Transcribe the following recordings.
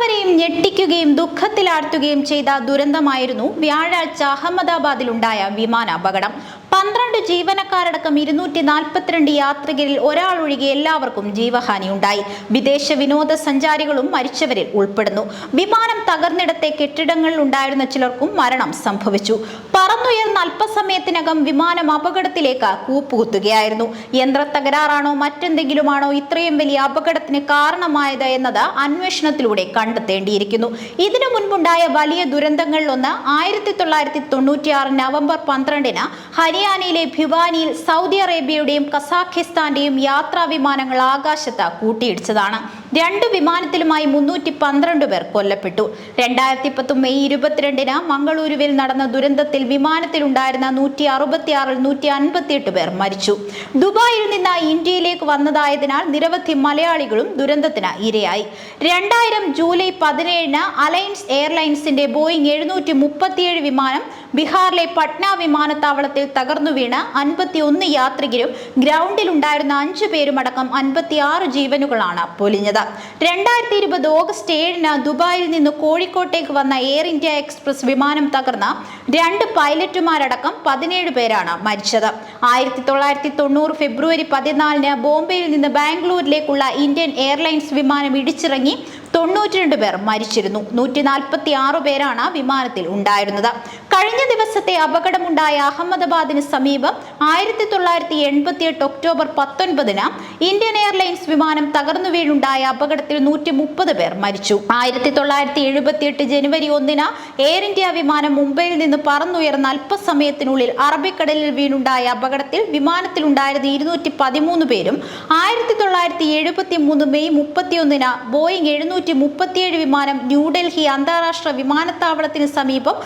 എല്ലാവരെയും ഞെട്ടിക്കുകയും ദുഃഖത്തിലാഴ്ത്തുകയും ചെയ്ത ദുരന്തമായിരുന്നു വ്യാഴാഴ്ച അഹമ്മദാബാദിലുണ്ടായ വിമാന അപകടം പന്ത്രണ്ട് ജീവനക്കാരടക്കം ഇരുന്നൂറ്റി നാൽപ്പത്തിരണ്ട് യാത്രികരിൽ ഒരാൾ ഒഴികെ എല്ലാവർക്കും ജീവഹാനി ഉണ്ടായി വിദേശ വിനോദസഞ്ചാരികളും മരിച്ചവരിൽ ഉൾപ്പെടുന്നു. വിമാനം തകർന്നിടത്തെ കെട്ടിടങ്ങളിൽ ഉണ്ടായിരുന്ന ചിലർക്കും മരണം സംഭവിച്ചു. പറന്നുയർന്ന അല്പസമയത്തിനകം വിമാനം അപകടത്തിലേക്ക് കൂപ്പുകുത്തുകയായിരുന്നു. യന്ത്ര തകരാറാണോ മറ്റെന്തെങ്കിലുമാണോ ഇത്രയും വലിയ അപകടത്തിന് കാരണമായത് എന്നത് അന്വേഷണത്തിലൂടെ കണ്ടെത്തേണ്ടിയിരിക്കുന്നു. ഇതിനു മുൻപുണ്ടായ വലിയ ദുരന്തങ്ങളിലൊന്ന് ആയിരത്തി തൊള്ളായിരത്തി തൊണ്ണൂറ്റിയാറ് നവംബർ പന്ത്രണ്ടിന് ഹരിയാനയിലെ ഭിവാനിയിൽ സൗദി അറേബ്യയുടെയും കസാഖിസ്ഥാന്റെയും യാത്രാ വിമാനങ്ങൾ ആകാശത്ത് കൂട്ടിയിടിച്ചതാണ്. രണ്ട് വിമാനത്തിലുമായി മുന്നൂറ്റി പന്ത്രണ്ട് പേർ കൊല്ലപ്പെട്ടു. രണ്ടായിരത്തി പത്ത് മെയ് ഇരുപത്തിരണ്ടിന് മംഗളൂരുവിൽ നടന്ന ദുരന്തത്തിൽ വിമാനത്തിലുണ്ടായിരുന്ന നൂറ്റി അറുപത്തിയാറിൽ നൂറ്റി അൻപത്തിയെട്ട് പേർ മരിച്ചു. ദുബായിൽ നിന്ന് ഇന്ത്യയിലേക്ക് വന്നതായതിനാൽ നിരവധി മലയാളികളും ദുരന്തത്തിന് ഇരയായി. രണ്ടായിരം ജൂലൈ പതിനേഴിന് അലയൻസ് എയർലൈൻസിന്റെ ബോയിങ് എഴുന്നൂറ്റി മുപ്പത്തിയേഴ് വിമാനം ബീഹാറിലെ പട്ന വിമാനത്താവളത്തിൽ തകർന്നു വീണ് അൻപത്തിയൊന്ന് യാത്രികരും ഗ്രൗണ്ടിലുണ്ടായിരുന്ന അഞ്ചു പേരുമടക്കം അൻപത്തിയാറ് ജീവനുകളാണ് പൊലിഞ്ഞത്. രണ്ടായിരത്തി ഇരുപത് ഓഗസ്റ്റ് ഏഴിന് ദുബായിൽ നിന്ന് കോഴിക്കോട്ടേക്ക് വന്ന എയർ ഇന്ത്യ എക്സ്പ്രസ് വിമാനം തകർന്ന രണ്ട് പൈലറ്റുമാരടക്കം പതിനേഴ് പേരാണ് മരിച്ചത്. ആയിരത്തി തൊള്ളായിരത്തി തൊണ്ണൂറ് ഫെബ്രുവരി പതിനാലിന് ബോംബെയിൽ നിന്ന് ബാംഗ്ലൂരിലേക്കുള്ള ഇന്ത്യൻ എയർലൈൻസ് വിമാനം ഇടിച്ചിറങ്ങി തൊണ്ണൂറ്റിരണ്ട് പേർ മരിച്ചിരുന്നു. നൂറ്റി നാൽപ്പത്തി ആറ് പേരാണ് വിമാനത്തിൽ ഉണ്ടായിരുന്നത്. കഴിഞ്ഞ ദിവസത്തെ അപകടമുണ്ടായ അഹമ്മദാബാദിന് സമീപം ആയിരത്തി തൊള്ളായിരത്തി എൺപത്തി എട്ട് ഒക്ടോബർ പത്തൊൻപതിന് ഇന്ത്യൻ എയർലൈൻസ് വിമാനം തകർന്നു വീണുണ്ടായ അപകടത്തിൽ നൂറ്റി മുപ്പത് പേർ മരിച്ചു. ആയിരത്തി തൊള്ളായിരത്തി എഴുപത്തി എട്ട് ജനുവരി ഒന്നിന് എയർ ഇന്ത്യ വിമാനം മുംബൈയിൽ നിന്ന് പറന്നുയർന്ന അല്പസമയത്തിനുള്ളിൽ അറബിക്കടലിൽ വീണുണ്ടായ അപകടത്തിൽ വിമാനത്തിലുണ്ടായിരുന്ന ഇരുന്നൂറ്റി പതിമൂന്ന് പേരും ആയിരത്തി തൊള്ളായിരത്തി എഴുപത്തി മൂന്ന് മെയ് മുപ്പത്തിയൊന്നിന് ബോയിങ് എഴുന്നൂറ്റി മുപ്പത്തിയേഴ് വിമാനം ന്യൂഡൽഹി അന്താരാഷ്ട്ര വിമാനത്താവളത്തിന് സമീപം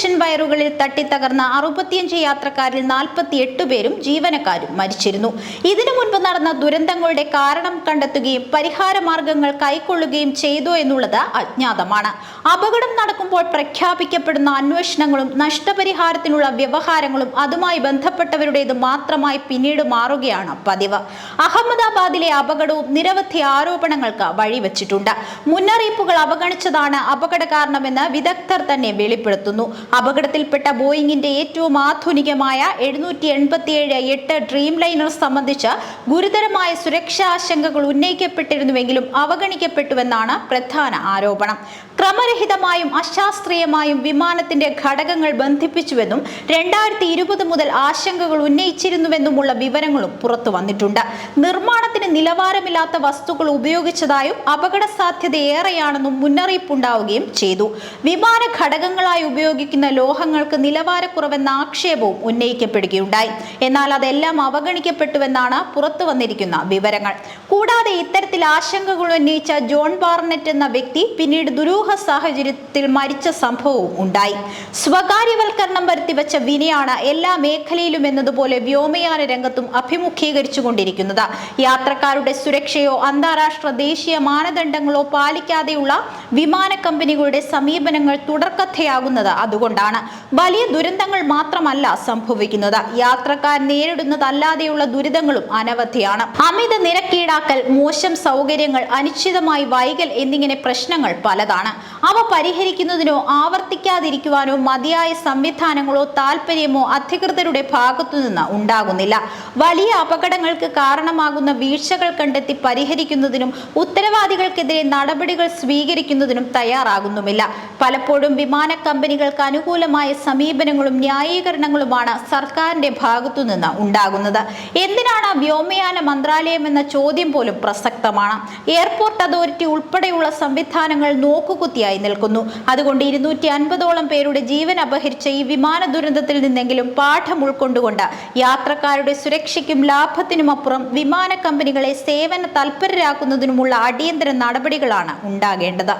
ഹൈടെൻഷൻ വയറുകളിൽ തട്ടിത്തകർന്ന അറുപത്തിയഞ്ച് യാത്രക്കാരിൽ നാൽപ്പത്തി എട്ട് പേരും ജീവനക്കാരും മരിച്ചിരുന്നു. ഇതിനു മുൻപ് നടന്ന ദുരന്തങ്ങളുടെ കാരണം കണ്ടെത്തുകയും പരിഹാര മാർഗങ്ങൾ കൈക്കൊള്ളുകയും ചെയ്തോ എന്നുള്ളത് അജ്ഞാതമാണ്. അപകടം നടക്കുമ്പോൾ പ്രഖ്യാപിക്കപ്പെടുന്ന അന്വേഷണങ്ങളും നഷ്ടപരിഹാരത്തിനുള്ള വ്യവഹാരങ്ങളും അതുമായി ബന്ധപ്പെട്ടവരുടേത് മാത്രമായി പിന്നീട് മാറുകയാണ് പതിവ്. അഹമ്മദാബാദിലെ അപകടവും നിരവധി ആരോപണങ്ങൾക്ക് വഴിവെച്ചിട്ടുണ്ട്. മുന്നറിയിപ്പുകൾ അവഗണിച്ചതാണ് അപകട കാരണമെന്ന് വിദഗ്ധർ തന്നെ വെളിപ്പെടുത്തുന്നു. അപകടത്തിൽപ്പെട്ട ബോയിങ്ങിന്റെ ഏറ്റവും ആധുനികമായ എഴുന്നൂറ്റി എൺപത്തിയേഴ് എട്ട് ഡ്രീം ലൈനർ സംബന്ധിച്ച് ഗുരുതരമായ സുരക്ഷാ ആശങ്കകൾ ഉന്നയിക്കപ്പെട്ടിരുന്നുവെങ്കിലും അവഗണിക്കപ്പെട്ടുവെന്നാണ് പ്രധാന ആരോപണം. ക്രമരഹിതമായും അശാസ്ത്രീയമായും വിമാനത്തിന്റെ ഘടകങ്ങൾ ബന്ധിപ്പിച്ചുവെന്നും രണ്ടായിരത്തി ഇരുപത് മുതൽ ആശങ്കകൾ ഉന്നയിച്ചിരുന്നുവെന്നുമുള്ള വിവരങ്ങളും പുറത്തു വന്നിട്ടുണ്ട്. നിർമ്മാണത്തിന് നിലവാരമില്ലാത്ത വസ്തുക്കൾ ഉപയോഗിച്ചതായും അപകട സാധ്യത ഏറെയാണെന്നും മുന്നറിയിപ്പുണ്ടാവുകയും ചെയ്തു. വിമാന ഘടകങ്ങളായി ഉപയോഗിക്കുന്ന ലോഹങ്ങൾക്ക് നിലവാരക്കുറവെന്ന ആക്ഷേപവും ഉന്നയിക്കപ്പെടുകയുണ്ടായി. എന്നാൽ അതെല്ലാം അവഗണിക്കപ്പെട്ടുവെന്നാണ് പുറത്തു വന്നിരിക്കുന്ന വിവരങ്ങൾ. കൂടാതെ ഇത്തരത്തിൽ ആശങ്കകൾ ഉന്നയിച്ച ജോൺ ബാർണറ്റ് എന്ന വ്യക്തി പിന്നീട് ദുരൂഹ സാഹചര്യത്തിൽ മരിച്ച സംഭവവും ഉണ്ടായി. സ്വകാര്യവൽക്കരണം വരുത്തിവെച്ച വിനയാണ് എല്ലാ മേഖലയിലും എന്നതുപോലെ വ്യോമയാന രംഗത്തും അഭിമുഖീകരിച്ചു അഭിമുഖീകരിച്ചുകൊണ്ടിരിക്കുന്നത്. യാത്രക്കാരുടെ സുരക്ഷയോ അന്താരാഷ്ട്ര ദേശീയ മാനദണ്ഡങ്ങളോ പാലിക്കാതെയുള്ള വിമാന കമ്പനികളുടെ സമീപനങ്ങൾ തുടർക്കഥയാകുന്നത് അതുകൊണ്ടാണ്. വലിയ ദുരന്തങ്ങൾ മാത്രമല്ല സംഭവിക്കുന്നത്. യാത്രക്കാർ നേരിടുന്നതല്ലാതെയുള്ള ദുരിതങ്ങളും അനവധിയാണ്. അമിത നിരക്കീടാക്കൽ മോശം സൗകര്യങ്ങൾ അനിശ്ചിതമായി വൈകൽ എന്നിങ്ങനെ പ്രശ്നങ്ങൾ പലതാണ്. അവ പരിഹരിക്കുന്നതിനോ ആവർത്തിക്കാതിരിക്കുവാനോ മതിയായ സംവിധാനങ്ങളോ താല്പര്യമോ അധികൃതരുടെ ഭാഗത്തുനിന്ന് ഉണ്ടാകുന്നില്ല. വലിയ അപകടങ്ങൾക്ക് കാരണമാകുന്ന വീഴ്ചകൾ കണ്ടെത്തി പരിഹരിക്കുന്നതിനും ഉത്തരവാദികൾക്കെതിരെ നടപടികൾ സ്വീകരിക്കുന്നതിനും തയ്യാറാകുന്നുമില്ല. പലപ്പോഴും വിമാന കമ്പനികൾക്ക് അനുകൂലമായ സമീപനങ്ങളും ന്യായീകരണങ്ങളുമാണ് സർക്കാരിന്റെ ഭാഗത്തുനിന്ന് ഉണ്ടാകുന്നത്. എന്തിനാണ് വ്യോമയാന മന്ത്രാലയം എന്ന ചോദ്യം പോലും പ്രസക്തമാണ്. എയർപോർട്ട് അതോറിറ്റി ഉൾപ്പെടെയുള്ള സംവിധാനങ്ങൾ നോക്കുകുത്തിയായി നിൽക്കുന്നു. അതുകൊണ്ട് ഇരുന്നൂറ്റി അൻപതോളം പേരുടെ ജീവൻ അപഹരിച്ച ഈ വിമാന ദുരന്തത്തിൽ നിന്നെങ്കിലും പാഠം ഉൾക്കൊണ്ടുകൊണ്ട് യാത്രക്കാരുടെ സുരക്ഷയ്ക്കും ലാഭത്തിനുമപ്പുറം വിമാന കമ്പനികളെ സേവന തൽപരരാക്കുന്നതിനുമുള്ള അടിയന്തര നടപടികളാണ് ഉണ്ടാകേണ്ടത്.